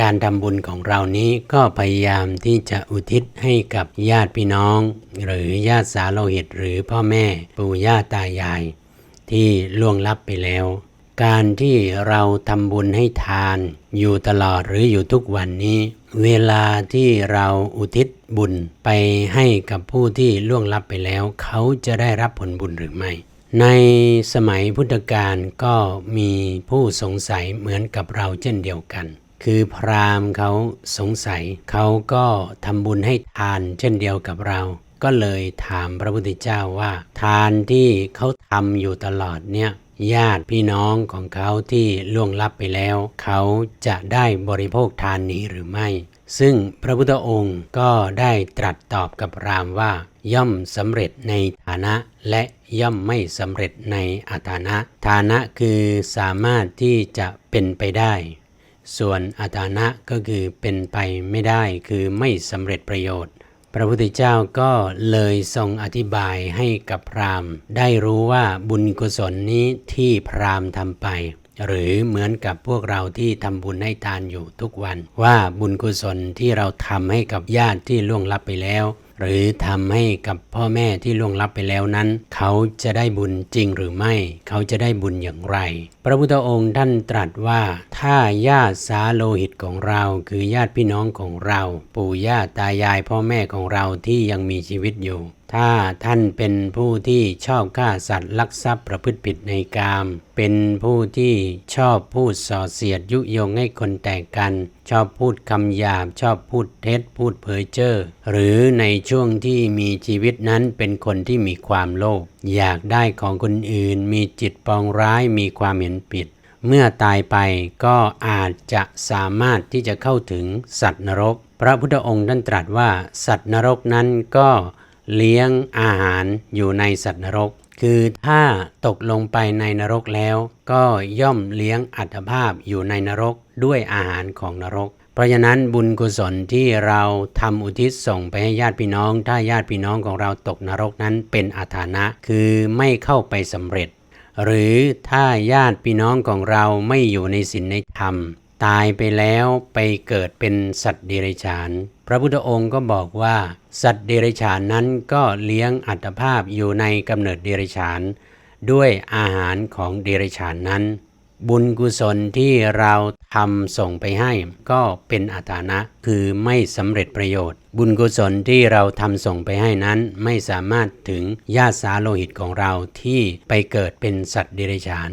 การทำบุญของเรานี้ก็พยายามที่จะอุทิศให้กับญาติพี่น้อง หรือญาติสาโลหิตหรือพ่อแม่ปู่ย่าตายาย ที่ล่วงลับไปแล้ว การที่เราทำบุญให้ทานอยู่ตลอดหรืออยู่ทุกวันนี้ เวลาที่เราอุทิศบุญไปให้กับผู้ที่ล่วงลับไปแล้ว เขาจะได้รับผลบุญหรือไม่ในสมัยพุทธกาลก็มีผู้สงสัยเหมือนกับเราเช่นเดียวกัน คือพราหมณ์เขาสงสัย เขาก็ทำบุญให้ทานเช่นเดียวกับเรา ก็เลยถามพระพุทธเจ้าว่า ทานที่เขาทำอยู่ตลอดเนี่ยญาติพี่น้องของเขาที่ล่วงลับไปแล้ว เขาจะได้บริโภคทานนี้หรือไม่ ซึ่งพระพุทธองค์ก็ได้ตรัสตอบกับพรามว่า ย่อมสำเร็จในฐานะและย่อมไม่สำเร็จในอาฐานะ ฐานะคือสามารถที่จะเป็นไปได้ ส่วนอาฐานะก็คือเป็นไปไม่ได้คือไม่สำเร็จประโยชน์ พระพุทธเจ้าก็เลยทรงอธิบายให้กับพราหมณ์ ได้รู้ว่าบุญกุศลนี้ที่พราหมณ์ทำไป หรือเหมือนกับพวกเราที่ทำบุญให้ทานอยู่ทุกวัน ว่าบุญกุศลที่เราทำให้กับญาติที่ล่วงลับไปแล้ว หรือทำให้กับพ่อแม่ที่ล่วงลับไปแล้วนั้น เขาจะได้บุญจริงหรือไม่ เขาจะได้บุญอย่างไร พระพุทธองค์ท่านตรัสว่า ถ้าญาติสาโลหิตของเรา คือญาติพี่น้องของเรา ปู่ย่าตายายพ่อแม่ของเราที่ยังมีชีวิตอยู่ ถ้าท่านเป็นผู้ที่ชอบฆ่าสัตว์ลักทรัพย์ประพฤติผิดในกาม เป็นผู้ที่ชอบพูดส่อเสียดยุยงให้คนแตกกัน ชอบพูดคำหยาบ ชอบพูดเท็จ พูดเพ้อเจ้อหรือในช่วงที่มีชีวิตนั้นเป็นคนที่มีความโลภอยากได้ของคนอื่น มีจิตปองร้ายมีความเห็นผิดเมื่อตายไปก็อาจจะสามารถที่จะเข้าถึงสัตว์นรก พระพุทธองค์ท่านตรัสว่าสัตว์นรกนั้นก็ เลี้ยงอาหารอยู่ในสัตว์นรก คือถ้าตกลงไปในนรกแล้ว ก็ย่อมเลี้ยงอัตภาพอยู่ในนรกด้วยอาหารของนรก เพราะฉะนั้นบุญกุศลที่เราทำอุทิศส่งไปให้ญาติพี่น้อง ถ้าญาติพี่น้องของเราตกนรกนั้นเป็นอาถานะ คือไม่เข้าไปสำเร็จ หรือถ้าญาติพี่น้องของเราไม่อยู่ในศีลในธรรม ตายไปแล้วไปเกิดเป็นสัตว์เดรัจฉาน พระพุทธองค์ก็บอกว่า สัตว์เดรัจฉานนั้นก็เลี้ยงอัตภาพอยู่ในกำเนิดเดรัจฉาน ด้วยอาหารของเดรัจฉานนั้น บุญกุศลที่เราทำส่งไปให้ก็เป็นอาถานะ คือไม่สำเร็จประโยชน์ บุญกุศลที่เราทำส่งไปให้นั้น ไม่สามารถถึงญาติสาโลหิตของเราที่ไปเกิดเป็นสัตว์เดรัจฉาน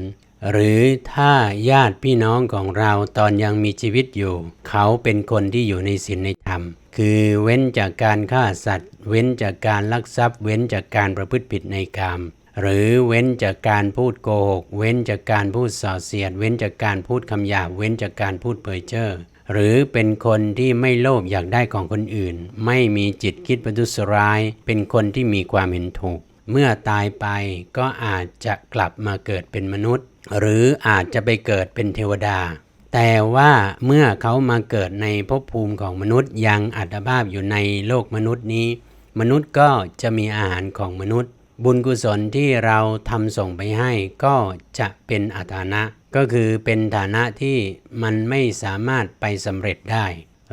หรือถ้าญาติพี่น้องของเราตอนยังมีชีวิตอยู่ เขาเป็นคนที่อยู่ในศีลในธรรม คือเว้นจากการฆ่าสัตว์ เว้นจากการลักทรัพย์ เว้นจากการประพฤติผิดในกามหรือเว้นจากการพูดโกหก เว้นจากการพูดส่อเสียด เว้นจากการพูดคำหยาบ เว้นจากการพูดเพ้อเจ้อหรือเป็นคนที่ไม่โลภอยากได้ของคนอื่น ไม่มีจิตคิดประทุษร้าย เป็นคนที่มีความเห็นถูก เมื่อตายไปก็อาจจะกลับมาเกิดเป็นมนุษย์ หรืออาจจะไปเกิดเป็นเทวดา แต่ว่าเมื่อเขามาเกิดในภพภูมิของมนุษย์ยังอัตภาพอยู่ในโลกมนุษย์นี้ มนุษย์ก็จะมีอาหารของมนุษย์ บุญกุศลที่เราทำส่งไปให้ก็จะเป็นอาฐานะ ก็คือเป็นฐานะที่มันไม่สามารถไปสำเร็จได้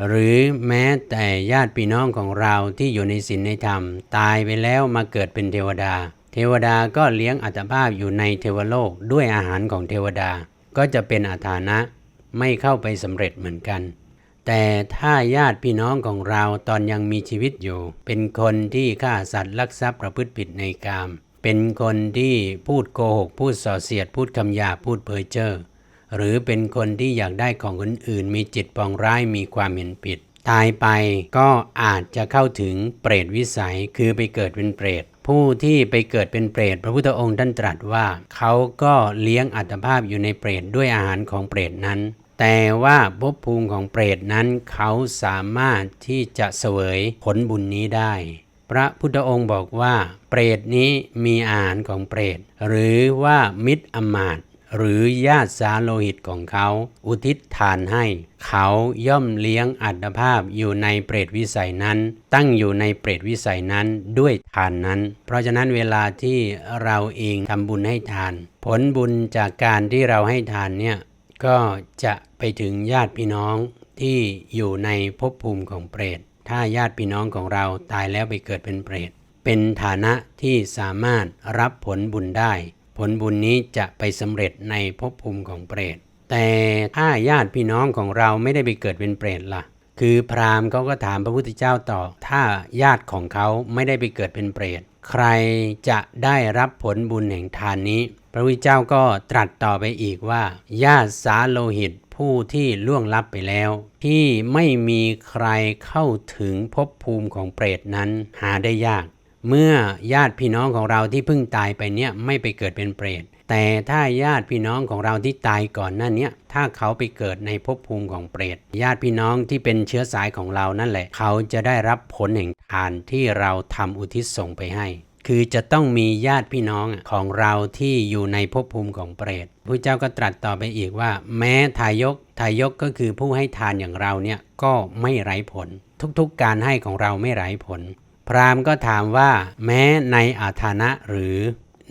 หรือแม้แต่ญาติพี่น้องของเราที่อยู่ในศีลในธรรม ตายไปแล้วมาเกิดเป็นเทวดา เทวดาก็เลี้ยงอัตภาพอยู่ในเทวโลกด้วยอาหารของเทวดาก็จะเป็นอาฐานะไม่เข้าไปสำเร็จเหมือนกัน แต่ถ้าญาติพี่น้องของเราตอนยังมีชีวิตอยู่ เป็นคนที่ฆ่าสัตว์ลักทรัพย์ประพฤติผิดในกาม เป็นคนที่พูดโกหก พูดส่อเสียด พูดคำหยาพูดเพ้อเจ้อหรือเป็นคนที่อยากได้ของคนอื่น มีจิตปองร้ายมีความเห็นผิด ตายไปก็อาจจะเข้าถึงเปรตวิสัยคือไปเกิดเป็นเปรต ผู้ที่ไปเกิดเป็นเปรตพระพุทธองค์ท่านตรัสว่า เขาก็เลี้ยงอัตภาพอยู่ในเปรตด้วยอาหารของเปรตนั้น แต่ว่าภพภูมิของเปรตนั้นเขาสามารถที่จะเสวยผลบุญนี้ได้ พระพุทธองค์บอกว่า เปรตนี้มีอาหารของเปรตหรือว่ามิตรอมาตย หรือญาติสาโลหิตของเขา อุทิศทานให้ เขาย่อมเลี้ยงอัตภาพอยู่ในเปรตวิสัยนั้น ตั้งอยู่ในเปรตวิสัยนั้นด้วยทานนั้น เพราะฉะนั้นเวลาที่เราเองทำบุญให้ทาน ผลบุญจากการที่เราให้ทานเนี่ยก็จะไปถึงญาติพี่น้องที่อยู่ในภพภูมิของเปรต ถ้าญาติพี่น้องของเราตายแล้วไปเกิดเป็นเปรต เป็นฐานะที่สามารถรับผลบุญได้ ผลบุญนี้จะไปสำเร็จในภพภูมิของเปรต แต่ถ้าญาติพี่น้องของเราไม่ได้ไปเกิดเป็นเปรตล่ะ คือพราหมณ์เขาก็ถามพระพุทธเจ้าต่อ ถ้าญาติของเขาไม่ได้ไปเกิดเป็นเปรต ใครจะได้รับผลบุญแห่งทานนี้ พระพุทธเจ้าก็ตรัสต่อไปอีกว่า ญาติสาโลหิตผู้ที่ล่วงลับไปแล้ว ที่ไม่มีใครเข้าถึงภพภูมิของเปรตนั้นหาได้ยาก เมื่อญาติพี่น้องของเราที่เพิ่งตายไปเนี่ยไม่ไปเกิดเป็นเปรต แต่ถ้าญาติพี่น้องของเราที่ตายก่อนหน้าเนี้ยถ้าเขาไปเกิดในภพภูมิของเปรต ญาติพี่น้องที่เป็นเชื้อสายของเรานั่นแหละ เขาจะได้รับผลแห่งทานที่เราทำอุทิศส่งไปให้ คือจะต้องมีญาติพี่น้องของเราที่อยู่ในภพภูมิของเปรตพระเจ้าก็ตรัสต่อไปอีกว่า แม้ทายกทายกก็คือผู้ให้ทานอย่างเราเนี่ยก็ไม่ไร้ผล ทุกๆการให้ของเราไม่ไร้ผล พราหมณ์ก็ถามว่า แม้ในอาธานะหรือ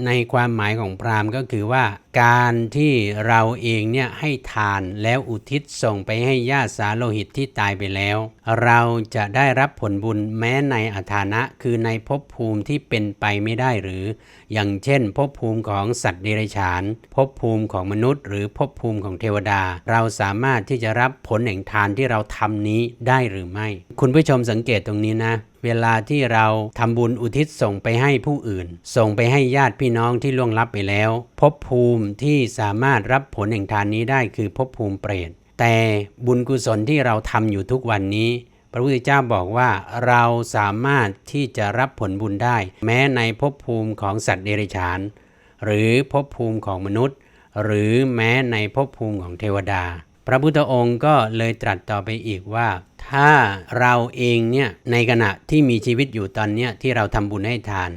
ในความหมายของพราหมณ์ก็คือว่า การที่เราเองเนี่ยให้ทานแล้วอุทิศส่งไปให้ญาติสาโลหิตที่ตายไปแล้ว เราจะได้รับผลบุญแม้ในอาธานะ คือในภพภูมิที่เป็นไปไม่ได้หรือ อย่างเช่นภพภูมิของสัตว์เดรัจฉานภพภูมิของมนุษย์ หรือภพภูมิของเทวดา เราสามารถที่จะรับผลแห่งทานที่เราทำนี้ได้หรือไม่ คุณผู้ชมสังเกตตรงนี้นะ เวลาที่เราทำบุญอุทิศส่งไปให้ผู้อื่น ส่งไปให้ญาติพี่น้องที่ล่วงลับไปแล้ว ภพภูมิที่สามารถรับผลแห่งทานนี้ได้คือภพภูมิเปรต แต่บุญกุศลที่เราทำอยู่ทุกวันนี้ พระพุทธเจ้าบอกว่าเราสามารถที่จะรับผลบุญได้ แม้ในภพภูมิของสัตว์เดรัจฉาน หรือภพภูมิของมนุษย์ หรือแม้ในภพภูมิของเทวดา พระพุทธองค์ก็เลยตรัสต่อไปอีกว่า ถ้าเราเองเนี่ยในขณะที่มีชีวิตอยู่ตอนเนี้ยที่เราทำบุญให้ทาน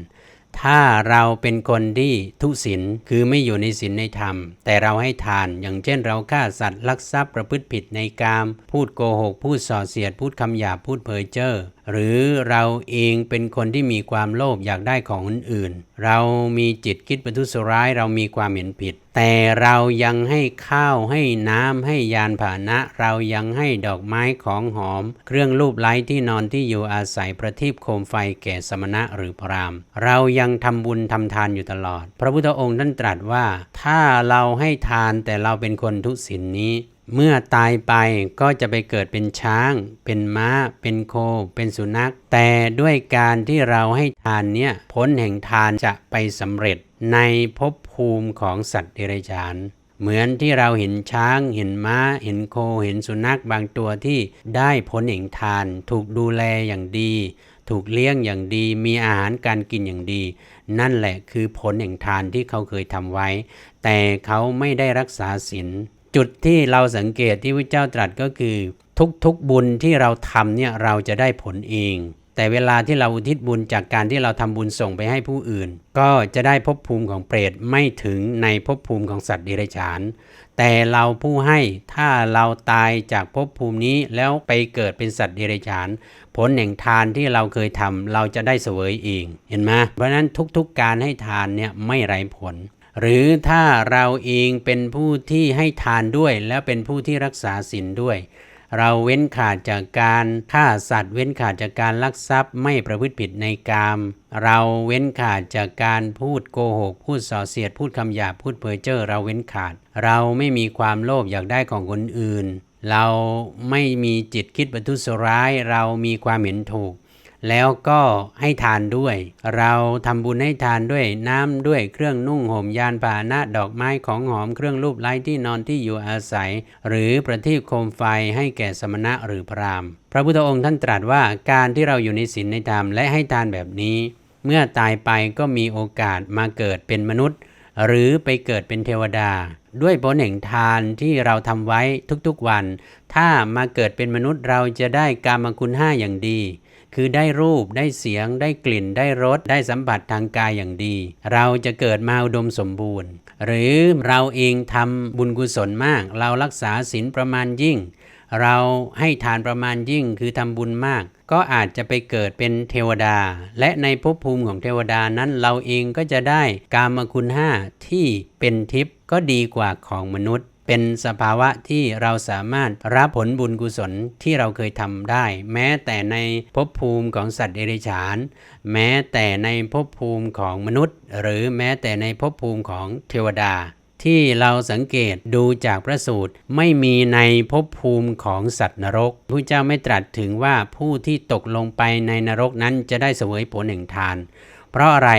ถ้าเราเป็นคนที่ทุศีลคือไม่อยู่ในศีลในธรรม แต่เราให้ทานอย่างเช่นเราฆ่าสัตว์ลักทรัพย์ประพฤติผิดในกาม พูดโกหก พูดส่อเสียด พูดคำหยาพูดเพ้อเจ้อ หรือเราเองเป็นคนที่มีความโลภอยากได้ของคนอื่น เรามีจิตคิดประทุษร้ายเรามีความเห็นผิด แต่เรายังให้ข้าวให้น้ำให้ยานผานะ เรายังให้ดอกไม้ของหอม เครื่องรูปไล้ที่นอนที่อยู่อาศัยประทีปโคมไฟแก่สมณะหรือพรามเรายังทำบุญทำทานอยู่ตลอด พระพุทธองค์ท่านตรัสว่า ถ้าเราให้ทานแต่เราเป็นคนทุศีลนนี้ เมื่อตายไปก็จะไปเกิดเป็นช้าง เป็นม้า เป็นโค เป็นสุนัข แต่ด้วยการที่เราให้ทานเนี่ยผลแห่งทานจะไปสำเร็จในภพภูมิของสัตว์เดรัจฉาน เหมือนที่เราเห็นช้าง เห็นม้า เห็นโค เห็นสุนัขบางตัวที่ได้ผลแห่งทาน ถูกดูแลอย่างดี ถูกเลี้ยงอย่างดี มีอาหารการกินอย่างดี นั่นแหละคือผลแห่งทานที่เขาเคยทำไว้ แต่เขาไม่ได้รักษาศีล จุดที่เราสังเกตที่พระเจ้าตรัสก็คือ ทุกๆบุญที่เราทำเนี่ยเราจะได้ผลเอง แต่เวลาที่เราอุทิศบุญจากการที่เราทำบุญส่งไปให้ผู้อื่น ก็จะได้ภพภูมิของเปรตไม่ถึงในภพภูมิของสัตว์เดรัจฉานแต่เราผู้ให้ถ้าเราตายจากภพภูมินี้แล้วไปเกิดเป็นสัตว์เดรัจฉาน ผลแห่งทานที่เราเคยทำเราจะได้เสวยเอง เห็นไหมเพราะฉะนั้นทุกๆการให้ทานเนี่ยไม่ไร้ผล หรือถ้าเราเองเป็นผู้ที่ให้ทานด้วย แล้วเป็นผู้ที่รักษาศีลด้วย เราเว้นขาดจากการฆ่าสัตว์ เว้นขาดจากการลักทรัพย์ ไม่ประพฤติผิดในกาม เราเว้นขาดจากการพูดโกหก พูดส่อเสียด พูดคำหยาบพูดเพ้อเจ้อเราเว้นขาด เราไม่มีความโลภอยากได้ของคนอื่น เราไม่มีจิตคิดประทุษร้าย เรามีความเห็นถูก แล้วก็ให้ทานด้วย เราทำบุญให้ทานด้วยน้ำด้วยเครื่องนุ่งห่มยานพาหนะดอกไม้ของหอมเครื่องรูปไล้ที่นอนที่อยู่อาศัย หรือประทีปโคมไฟให้แก่สมณะหรือพราหมณ์ พระพุทธองค์ท่านตรัสว่าการที่เราอยู่ในศีลในธรรมและให้ทานแบบนี้ เมื่อตายไปก็มีโอกาสมาเกิดเป็นมนุษย์ หรือไปเกิดเป็นเทวดา ด้วยผลแห่งทานที่เราทำไว้ทุกๆวัน ถ้ามาเกิดเป็นมนุษย์เราจะได้กามคุณห้าอย่างดี คือได้รูปได้เสียง ได้กลิ่นได้รส ได้สัมผัสทางกายอย่างดี เราจะเกิดมาอุดมสมบูรณ์ หรือเราเองทำบุญกุศลมาก เรารักษาศีลประมาณยิ่ง เราให้ทานประมาณยิ่งคือทำบุญมาก ก็อาจจะไปเกิดเป็นเทวดา และในภพภูมิของเทวดานั้นเราเองก็จะได้กามคุณห้าที่เป็นทิพย์ก็ดีกว่าของมนุษย์ เป็นสภาวะที่เราสามารถรับผลบุญกุศลที่เราเคยทำได้ แม้แต่ในภพภูมิของสัตว์เดรัจฉาน แม้แต่ในภพภูมิของมนุษย์ หรือแม้แต่ในภพภูมิของเทวดา ที่เราสังเกตดูจากพระสูตรไม่มีในภพภูมิของสัตว์นรกพระเจ้าไม่ตรัสถึงว่าผู้ที่ตกลงไปในนรกนั้นจะได้เสวยผลแห่งทาน เพราะอะไร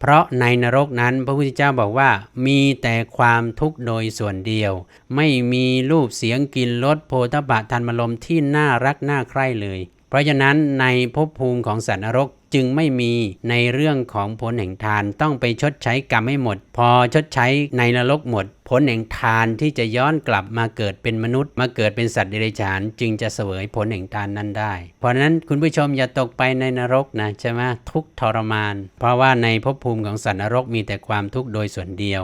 เพราะในนรกนั้นพระพุทธเจ้าบอกว่า มีแต่ความทุกข์โดยส่วนเดียว ไม่มีรูปเสียงกลิ่นรสโพธบะธรรมลมที่น่ารักน่าใคร่เลย เพราะฉะนั้นในภพภูมิของสัตว์นรกจึงไม่มีในเรื่องของผลแห่งทานต้องไปชดใช้กรรมให้หมด พอชดใช้ในนรกหมด ผลแห่งทานที่จะย้อนกลับมาเกิดเป็นมนุษย์ มาเกิดเป็นสัตว์เดรัจฉาน จึงจะเสวยผลแห่งทานนั้นได้ เพราะนั้นคุณผู้ชมอย่าตกไปในนรกนะใช่ไหมทุกทรมาน เพราะว่าในภพภูมิของสัตว์นรกมีแต่ความทุกข์โดยส่วนเดียว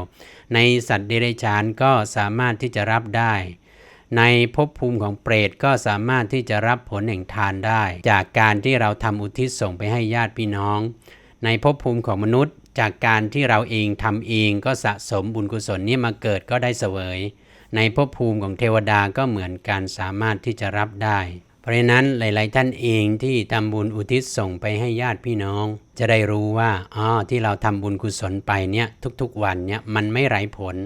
ในสัตว์เดรัจฉานก็สามารถที่จะรับได้ ในภพภูมิของเปรตก็สามารถที่จะรับผลแห่งทานได้ จากการที่เราทำอุทิศส่งไปให้ญาติพี่น้อง ในภพภูมิของมนุษย์ จากการที่เราเองทำเองก็สะสมบุญกุศลนี้มาเกิดก็ได้เสวย ในภพภูมิของเทวดาก็เหมือนกันสามารถที่จะรับได้ เพราะฉะนั้นหลาย ๆ ท่านเองที่ทำบุญอุทิศส่งไปให้ญาติพี่น้อง จะได้รู้ว่าอ๋อที่เราทำบุญกุศลไปเนี่ยทุกๆวันเนี่ยมันไม่ไร้ผล